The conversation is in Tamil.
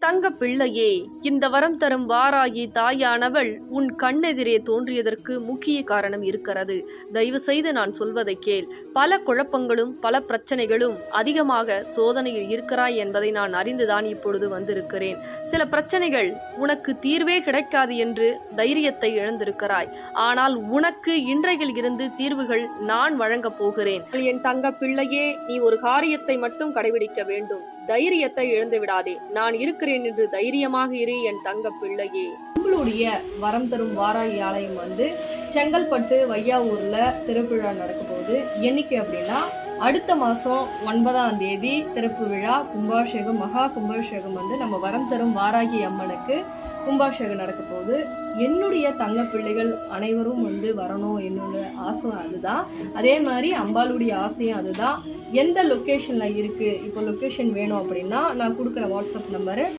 தங்க பிள்ளையே இந்த வரம் தரும் வாராகி தாயானவள் உன் கண்ணெதிரே தோன்றியதற்கு முக்கிய காரணம் இருக்கிறது. தயவு செய்து நான் சொல்வதை கேள். பல குழப்பங்களும் பல பிரச்சனைகளும் அதிகமாக சோதனையில் இருக்கிறாய் என்பதை நான் அறிந்துதான் இப்பொழுது வந்திருக்கிறேன். சில பிரச்சனைகள் உனக்கு தீர்வே கிடைக்காது என்று தைரியத்தை இழந்திருக்கிறாய். ஆனால் உனக்கு இன்றையில் இருந்து தீர்வுகள் நான் வழங்கப் போகிறேன். என் தங்க பிள்ளையே நீ ஒரு காரியத்தை மட்டும் கடைபிடிக்க வேண்டும். தைரியத்தை இழந்து விடாதே நான் இருக்கிறேன் என்று தைரியமாக இரு என் தங்க பிள்ளையே. உங்களுடைய வரம் தரும் வாராகி ஆலயம் வந்து செங்கல்பட்டு வையாவூர்ல திருவிழா நடக்க போகுது என்னைக்கு அப்படின்னா அடுத்த மாதம் ஒன்பதாம் தேதி திறப்பு விழா கும்பாபிஷேகம் மகா கும்பாபிஷேகம் வந்து நம்ம வரம் தரும் வாராகி அம்மனுக்கு கும்பாபிஷேகம் நடக்க போகுது என்னுடைய தங்க பிள்ளைகள் அனைவரும் வந்து வரணும் என்னோட ஆசை அதுதான். அதே மாதிரி அம்பாளுடைய ஆசையும் அதுதான். எந்த லொக்கேஷனில் இருக்குது இப்போ லொக்கேஷன் வேணும் அப்படின்னா நான் கொடுக்குற வாட்ஸ்அப் நம்பரு